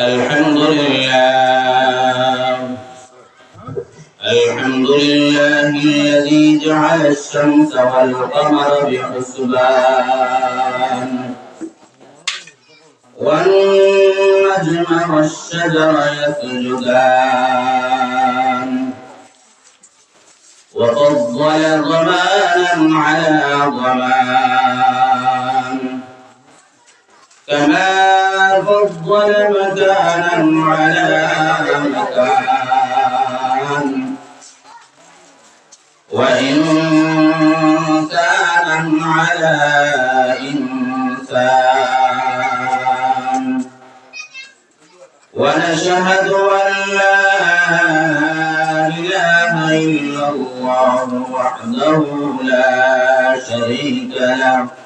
الحمد لله. الحمد لله الذي جعل الشمس والقمر بحسبان. والنجم والشجر يسجدان. وفضل ضمانا على ضمان كما فضل مكانا على مكان وإنسانا على إنسان. ونشهد أن لا إله إلا الله وحده لا شريك له.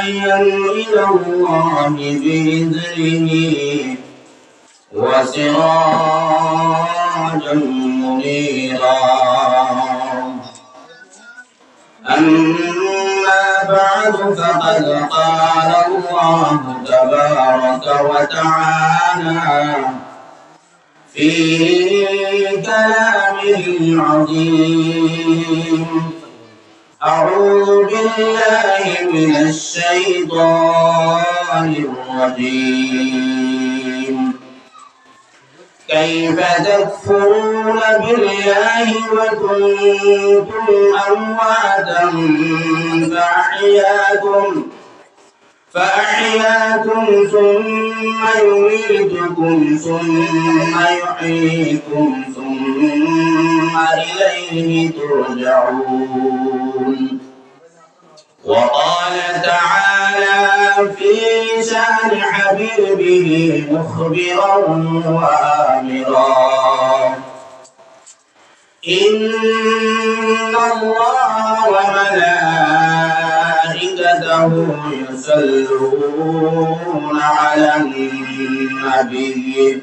إلى الله بإذنه وسراجا منيرا. أما بعد فقد قال الله تبارك وتعالى في كلامه العظيم. أعوذ بالله من الشيطان الرجيم. كيف تكفرون بالله وكنتم أمواتا فأحياكم فأحياكم ثم يميتكم ثم يحييكم ثم إليه ترجعون. وقال تعالى في شأن حبيبه مخبرا وآمرا. إن الله وملائكته يصلون على النبي.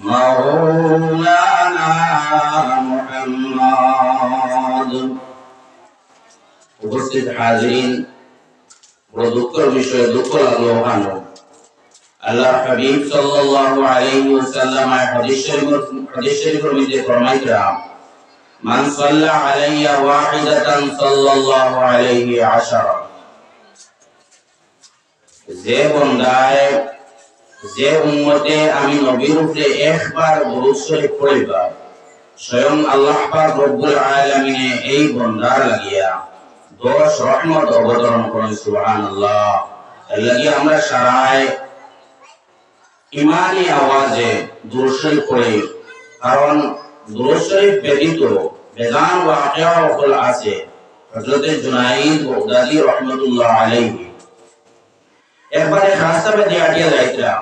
مولانا محمد উপস্থিত হাজিরিন বড় দুঃখের বিষয়ে দুঃখ লাগলো ওখানে আল্লাহ হাবিব সাল্লাল্লাহু আলাইহি ওয়াসাল্লাম হাদিস শরীফ হাদিস শরীফের মধ্যে ফরমাইতা মান সাল্লা আলাইয়া ওয়াহিদাতান সাল্লাল্লাহু আলাইহি আশারা যে বন্দায় যে উম্মতে আমি নবীর উপরে একবার দরুদ শরীফ পড়িবা স্বয়ং আল্লাহ পাক রব্বুল আলামিনে এই বন্দার লাগিয়া দশ রহমত অবতরণ করেন, সুবহানাল্লাহ। এর লাগি আমরা সারায় ইমানি আওয়াজে দরুদ শরীফ পড়ি, কারণ দরুদ শরীফ ব্যতীত বেদান ওয়াকিয়া ওকল আছে, হযরত জুনাইদ বাগদাদি রহমাতুল্লাহ আলাইহি। একবারে রাস্তা দিয়ে আটিয়া যাইতাম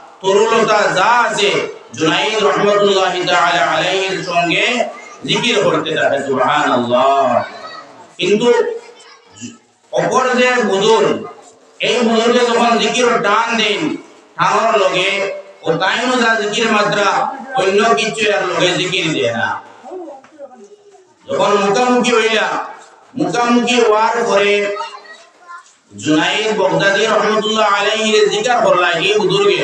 তরুলতা যা আছে, জুনাইদ রহমতুল্লাহ তাআলা আলাইহির সঙ্গে জিকির করতে থাকে, সুবহানাল্লাহ। কিন্তু অপর যে বুজুর্গ এই বুজুর্গে যখন জিকির টান দিন টানোর লগে ও তাইনো যা জিকির মাত্রা, অন্য কিছু আর লগে জিকির দেয় না। যখন মুখামুখি হইলা মুখামুখি হওয়ার পরে জুনাইদ বগদাদি রহমতুল্লাহ আলাইহি জিকির করলা এই বুজুর্গে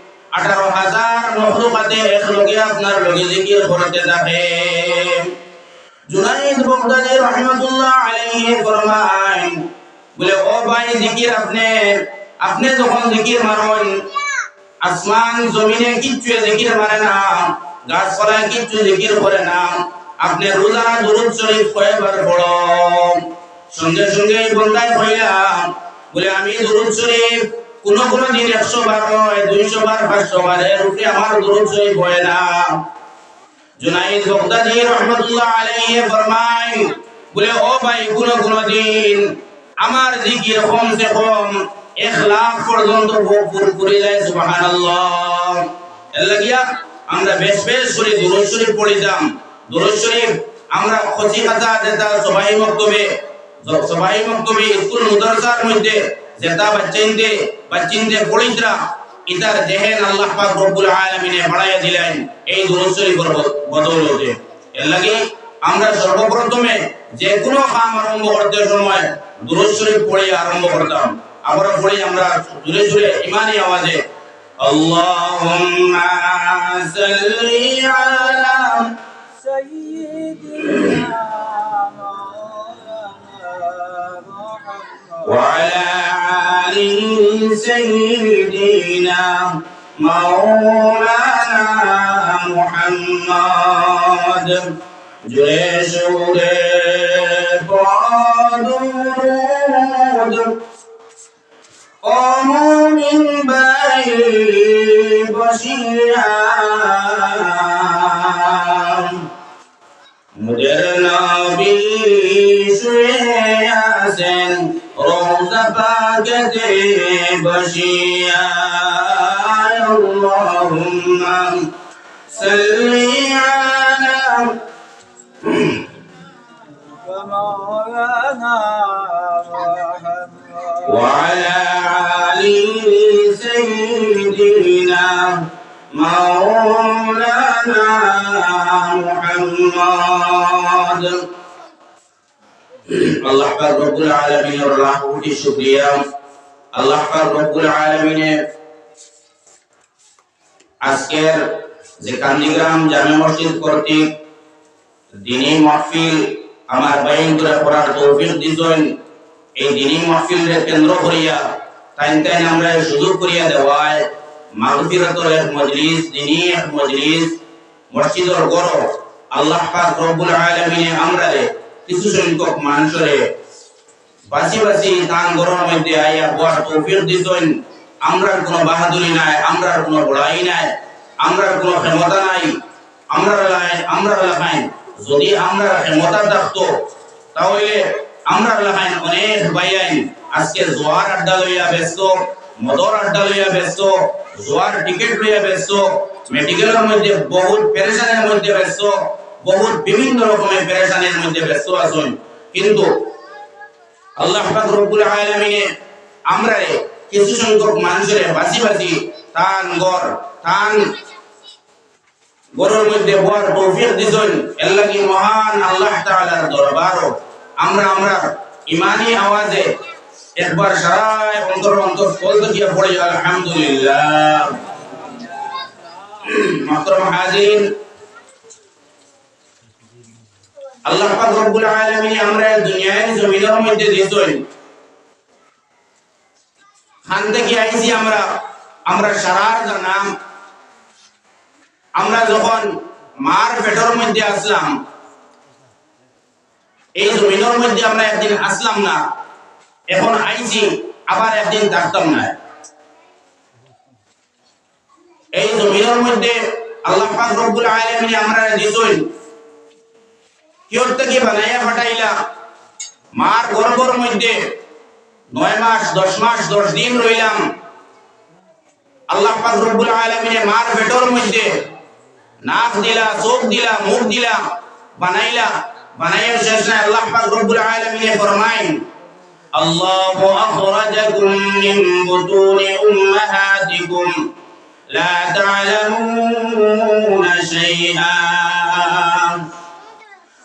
আঠারো হাজার মখলুকাতে এক লগে আপনার লগে জিকির করতে থাকে জুনাইদ বগদাদি রহমাতুল্লাহ আলাইহি ফরমায় বলে, ও ভাই, জিকির আপনি আপনি যখন জিকির মারেন আসমান জমিনে কিচ্ছু জিকির মারে না, গাছপালায় কিচ্ছু জিকির করে না। আপনি রোজানা দুরুদ শরীফ কয়েকবার পড়ো? সঙ্গে সঙ্গে বন্দায় হইলাম বলে, আমি দুরুদ শরীফ কোন কোন দিন একশো বার হয় দুইশো বার, পাঁচশো বার এর উপরে আমার দুরুদ শরীফ হয় না। জুনাইদ বগদাদি রহমতুল্লাহ আলাইহি ফরমায়, বলে, ও ভাই কোন কোন দিন, আমার জিকির কম সে কম এক লাখ পর্যন্ত ভরপুর করে যায় এর লাগিয়া আমরা বেশ বেশ করে দুরুদ শরীফ পড়িতাম দুরুদ শরীফ আমরা খসি খাতা যেটা সবাই মক্তবে সবাই মক্তবে, স্কুল, মুদারসার মধ্যে যেটা বাচ্চাইন্দে বাচ্চিন্দে পড়িতরা ইতার জেহেন আল্লাহ পাক রব্বুল আলামিনে বাড়াইয়া দিলেন এই দুরুদ শরীফের বদৌলতে এর লাগি আমরা সর্বপ্রথমে যে কোনো কাম আরম্ভ করতে সময় দুরুদ শরীফ পড়ে আরম্ভ করতাম আমরা পড়ি আমরা জুড়ে জুড়ে ইমানি আওয়াজে اللهم صل على سيدنا مولانا محمد وعلى آل سيدنا مولانا محمد جيشور قادرود قاموا من بين بشيان مدرنا بشياسن مصطفى كتيب شيعا اللهم سلي على مولانا وعلى علي سيدنا مولانا محمد. আল্লাহ পাক রব্বুল আলামিনের লাখ শুকরিয়া। আল্লাহ পাক রব্বুল আলামিনের আজকের যে কান্দিগ্রাম জামে মসজিদ কর্তৃক মাহফিল আমার তৌফিক এই দিনী মাহফিলের কেন্দ্র করিয়া তাইন তাইন আমরা সুযোগ করিয়া দেওয়ায় মাগফিরাতের এক মজলিস, দিনী এক মজলিস, মসজিদের গড়। আল্লাহ পাক রব্বুল আলামিনে আমরা কিছু সংখ্যক মানুষরে বাসি বাসি তান গড়ের মধ্যে আইয়া বড় তৌফিক দিছেন। আমরার কোনো বাহাদুরি নাই, আমরার কোনো বড়াই নাই, আমরার কোনো ক্ষমতা নাই আমরা আমরা লাগাই যদি আমরা ক্ষমতা থাকতো, তাহলে আমরা লাগাই অনেক বাইয়াইন আজকে জোয়ার আড্ডা লইয়া ব্যস্ত, মদর আড্ডা লইয়া ব্যস্ত, জোয়ার টিকিট লইয়া ব্যস্ত, মেডিকেলের মধ্যে বহুত পেরেশানের মধ্যে ব্যস্ত বহুত বিভিন্ন রকমের পেরেশানের মধ্যে ব্যস্ত আছেন। কিন্তু আল্লাহ পাক রব্বুল আলামিনে আমরা কিছু সংখ্যক মানুষের বাসি বাসি তান গর তান গরের মধ্যে বর তৌফিক দিছেন। এর লাগি মহান আল্লাহ তাআলার দরবারও আমরা আমরা ইমানি আওয়াজে একবার সারায় অন্তর অন্তর ফল দিয়ে পড়ি, আলহামদুলিল্লাহ। মাত্র হাজির আল্লাহ পাক রব্বুল আলামিন আমরা দুনিয়ার জমিনের মধ্যে দিয়েছেন খান থেকে আইছি আমরা আমরা সারার নাম আমরা যখন মার পেটের মধ্যে আসলাম, এই জমিনের মধ্যে আমরা একদিন আসলাম না, এখন আইছি, আবার একদিন থাকতাম না। এই জমিনের মধ্যে আল্লাহ পাক রব্বুল আলামিন আমরা দিছই কিয়র থেকে বানাইয়া ফাটাইলা মার গর্ভর মধ্যে নয় মাস দশ মাস দশ দিন রইলাম আল্লাহ পাক রব্বুল আলামিন মার পেটর মধ্যে নাক দিলা চোখ দিলা মুখ দিলা বানাইলা বানাইয়া শেষ নাই আল্লাহ পাক রব্বুল আলামিন ফরমাইন الله أخرجكم من بطون أمهاتكم لا تعلمون شيئا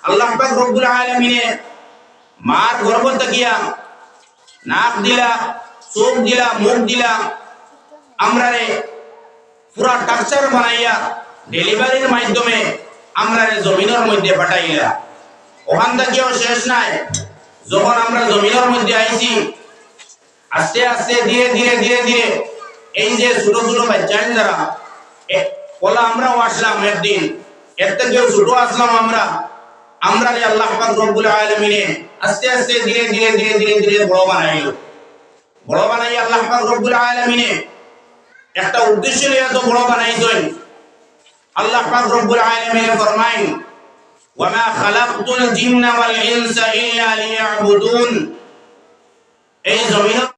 আল্লাহ পাক রব্বুল আলামিনে মার গর্ভ তাকিয়া নাক দিলা, চোখ দিলা, মুখ দিলা আমরা রে পুরা টাকচার বানাইয়া ডেলিভারির মাধ্যমে আমরা রে জমিনের মধ্যে পাঠাইলা। ওখান থেকেও শেষ নাই। যখন আমরা জমিনের মধ্যে আইছি, আস্তে আস্তে ধীরে ধীরে ধীরে ধীরে এই যে ছোট ছোট বাচ্চা যারা ওলা আমরাও আসলাম একদিন। এর থেকেও ছোট আসলাম আমরা। আমরা রে আল্লাহ পাক রব্বুল আলামিনে আস্তে আস্তে ধীরে ধীরে ধীরে ধীরে ধীরে বড় বানাইলো। বড় বানাই আল্লাহ পাক রব্বুল আলামিনে একটা উদ্দেশ্য নিয়ে এত বড় বানাইছেন। আল্লাহ পাক রব্বুল আলামিন ফরমাইন, ওয়ামা খালাকতুল জিন্না ওয়াল ইনসা ইল্লা লিয়াবুদুন। এই জমিন